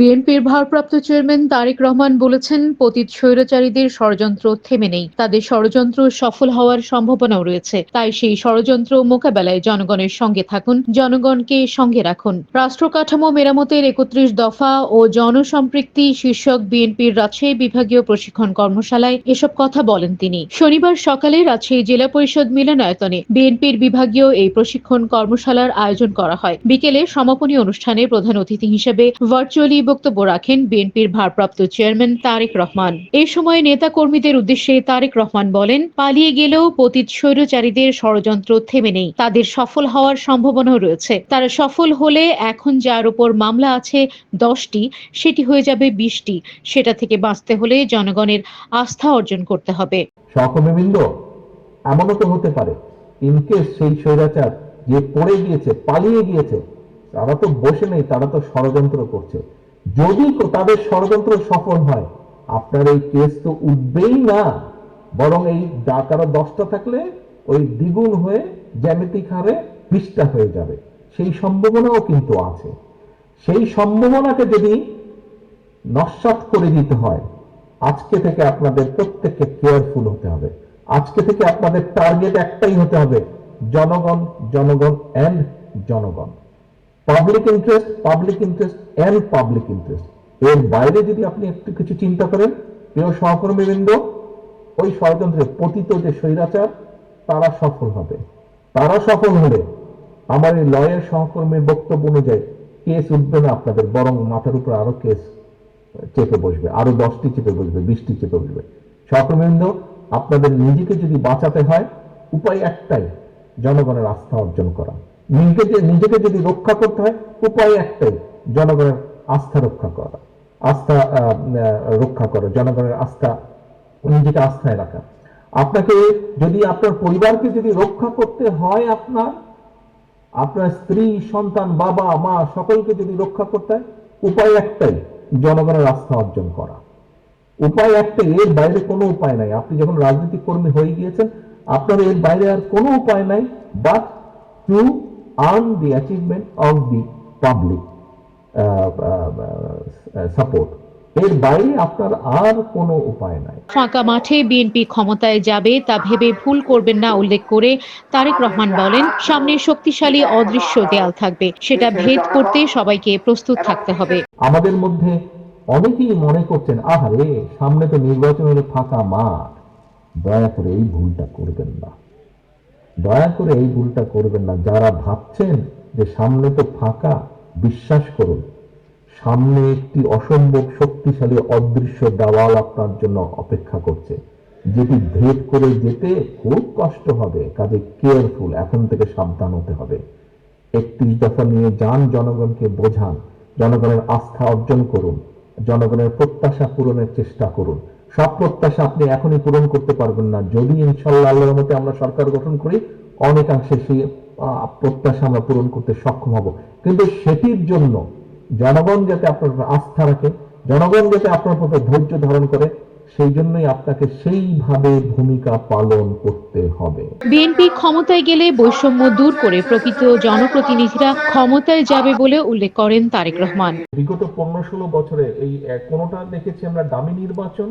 বিএনপির ভারপ্রাপ্ত চেয়ারম্যান তারেক রহমান বলেছেন, পতিত স্বৈরাচারীদের ষড়যন্ত্র থেমে নেই। তাদের ষড়যন্ত্র সফল হওয়ার সম্ভাবনাও রয়েছে। তাই সেই ষড়যন্ত্র মোকাবেলায় জনগণের সঙ্গে থাকুন, জনগণকে সঙ্গে রাখুন। রাষ্ট্র কাঠামো মেরামতের একত্রিশ দফা ও জনসম্পৃক্তি শীর্ষক বিএনপির রাজশাহী বিভাগীয় প্রশিক্ষণ কর্মশালায় এসব কথা বলেন তিনি। শনিবার সকালে রাজশাহী জেলা পরিষদ মিলনায়তনে বিএনপির বিভাগীয় এই প্রশিক্ষণ কর্মশালার আয়োজন করা হয়। বিকেলে সমাপনী অনুষ্ঠানে প্রধান অতিথি হিসেবে ভার্চুয়ালি বক্তব্য রাখেন বিএনপির ভারপ্রাপ্ত চেয়ারম্যান তারেক রহমান। এ সময় নেতা কর্মীদের উদ্দেশ্যে তারেক রহমান বলেন, পালিয়ে গেলেও পতিত স্বৈরচারীদের ষড়যন্ত্র থেমে নেই। তাদের সফল হওয়ার সম্ভাবনাও রয়েছে। তারা সফল হলে এখন যার উপর মামলা আছে দশটি, সেটি হয়ে যাবে বিশটি। সেটা থেকে বাঁচতে হলে জনগণের আস্থা অর্জন করতে হবে। সহকর্মীবৃন্দ, এমনও তো হতে পারে ইনকেস সেই স্বৈরাচার যে পড়ে গিয়েছে, পালিয়ে গিয়েছে, তারা তো বসে নেই, তারা তো ষড়যন্ত্র করছে। যদি তাদের ষড়যন্ত্র সফল হয়, আপনার এই কেস তো উঠবেই না। বরং এই ডাকারও দশটা থাকলে ওই দ্বিগুণ হয়ে জ্যামিতিক হারে বিশটা হয়ে যাবে। সেই সম্ভাবনাও কিন্তু আছে। সেই সম্ভাবনাকে যদি নস্বাত করে দিতে হয়, আজকে থেকে আপনাদের প্রত্যেককে কেয়ারফুল হতে হবে। আজকে থেকে আপনাদের টার্গেট একটাই হতে হবে, জনগণ জনগণ এন্ড জনগণ। Public interest public interest and public interest এর বাইরে যদি আপনি একটু কিছু চিন্তা করেন, প্রিয় সহকর্মীবৃন্দ, ওই ষড়যন্ত্রে পতিত যে স্বৈরাচার, তারা সফল হবে। তারা সফল হলে আমার এই লয়ের সহকর্মীর বক্তব্য অনুযায়ী কেস উঠবে না আপনাদের, বরং মাথার উপর আরও কেস চেপে বসবে, আরও দশটি চেপে বসবে, বিশটি চেপে বসবে। সহকর্মীবৃন্দ, আপনাদের নিজেকে যদি বাঁচাতে হয়, উপায় একটাই, জনগণের আস্থা অর্জন করা। নিজেকে নিজেকে যদি রক্ষা করতে হয়, উপায় একটাই, জনগণের আস্থা রক্ষা করা। আস্থা রক্ষা করা, জনগণের আস্থা, নিজেকে আস্থায় রাখা। আপনাকে যদি আপনার পরিবারকে যদি রক্ষা করতে হয় আপনার আপনার স্ত্রী, সন্তান, বাবা, মা, সকলকে যদি রক্ষা করতে হয়, উপায় একটাই, জনগণের আস্থা অর্জন করা। উপায় একটাই, এর বাইরে কোনো উপায় নাই। আপনি যখন রাজনৈতিক কর্মী হয়ে গিয়েছেন, আপনার এর বাইরে আর কোনো উপায় নাই but to the public support এর বাইরে আপনার আর কোনো উপায় নাই। ফাঁকা মাঠে বিএনপি ক্ষমতায় যাবে তা ভেবে ভুল করবেন না উল্লেখ করে তারেক রহমান বলেন সামনে শক্তিশালী অদৃশ্য দেয়াল থাকবে সেটা ভেদ করতে সবাইকে প্রস্তুত থাকতে হবে। আমাদের মধ্যে অনেকেই মনে করছেন আহারে সামনে তো নির্বাচন হলে ফাঁকা মাঠ দয়া করে এই ভুলটা করবেন না। দয়া করে এই ভুলটা করবেন না। যারা ভাবছেন যে সামনে তো ফাঁকা, বিশ্বাস করুন, সামনে একটি অসম্ভব শক্তিশালী, অদৃশ্য দেওয়াল আপনার জন্য অপেক্ষা করছে। যেটি ভেদ করে যেতে খুব কষ্ট হবে, কাজে কেয়ারফুল এখন থেকে সাবধান হতে হবে। একত্রিশ দফা নিয়ে যান, জনগণকে বোঝান, জনগণের আস্থা অর্জন করুন, জনগণের প্রত্যাশা পূরণের চেষ্টা করুন। সব প্রত্যাশা আপনি এখনই পূরণ করতে পারবেন না। যদি ইনশাল্লাহ আল্লাহর মতে আমরা সরকার গঠন করি অনেকাংশে সেই প্রত্যাশা আমরা পূরণ করতে সক্ষম হব। কিন্তু সেটির জন্য জনগণ যাতে আপনার উপর আস্থা রাখে জনগণ যাতে আপনার প্রতি ধৈর্য ধারণ করে সেই জন্যই আপনাকে সেইভাবে ভূমিকা পালন করতে হবে। বিএনপি ক্ষমতায় গেলে বৈষম্য দূর করে প্রকৃত জনপ্রতিনিধিরা ক্ষমতায় যাবে বলে উল্লেখ করেন তারেক রহমান। বিগত পনেরো ষোলো বছরে এই কোনোটা দেখেছি আমরা? দামি নির্বাচন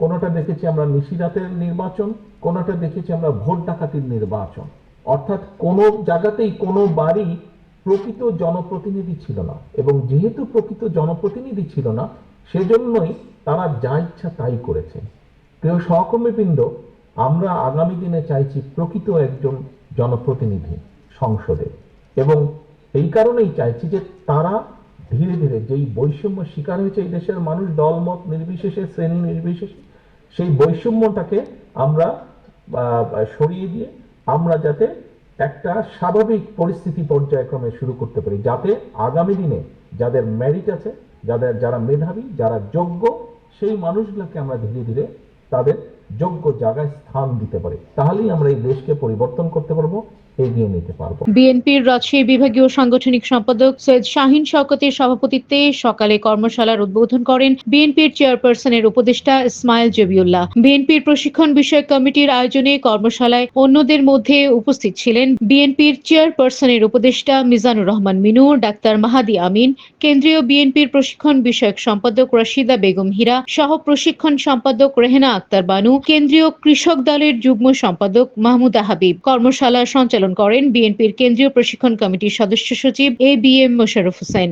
কোনোটা দেখেছি আমরা নিশিরাতের নির্বাচন, কোনোটা দেখেছি আমরা ভোট ডাকাতির নির্বাচন। অর্থাৎ কোনো জায়গাতেই কোনো বাড়ি প্রকৃত জনপ্রতিনিধি ছিল না এবং যেহেতু প্রকৃত জনপ্রতিনিধি ছিল না, সেজন্যই তারা যা ইচ্ছা তাই করেছে। প্রিয় সহকর্মীবৃন্দ, আমরা আগামী দিনে চাইছি প্রকৃত একজন জনপ্রতিনিধি সংসদে এবং এই কারণেই চাইছি যে তারা ধীরে ধীরে যেই বৈষম্য শিকার হয়েছে এই দেশের মানুষ, দলমত নির্বিশেষে, শ্রেণি নির্বিশেষে সেই বৈষম্যটাকে আমরা সরিয়ে দিয়ে আমরা যাতে একটা স্বাভাবিক পরিস্থিতি পর্যায়ক্রমে শুরু করতে পারি, যাতে আগামী দিনে যাদের মেরিট আছে, যাদের, যারা মেধাবী, যারা যোগ্য, সেই মানুষগুলোকে আমরা ধীরে ধীরে তাদের যোগ্য জায়গায় স্থান দিতে পারি। তাহলেই আমরা এই দেশকে পরিবর্তন করতে পারব। এগিয়ে নিতে পারব। বিএনপির রাজশাহী বিভাগীয় সাংগঠনিক সম্পাদক সৈয়দ শাহিন শওকতের সভাপতিত্বে সকালে কর্মশালার উদ্বোধন করেন বিএনপির চেয়ারপারসনের উপদেষ্টা ইসমাইল জবিউল্লাহ। বিএনপির প্রশিক্ষণ বিষয়ক কমিটির আয়োজনে কর্মশালায় অন্যদের মধ্যে উপস্থিত ছিলেন বিএনপির চেয়ারপারসনের উপদেষ্টা মিজানুর রহমান মিনু, ডাক্তার মাহাদি আমিন, কেন্দ্রীয় বিএনপির প্রশিক্ষণ বিষয়ক সম্পাদক রশিদা বেগম হীরা, সহ প্রশিক্ষণ সম্পাদক রেহেনা আক্তার বানু, কেন্দ্রীয় কৃষক দলের যুগ্ম সম্পাদক মাহমুদা হাবিব। কর্মশালা সঞ্চালন করেন বিএনপির কেন্দ্রীয় প্রশিক্ষণ কমিটির সদস্য সচিব A B M Mosharraf Hossain.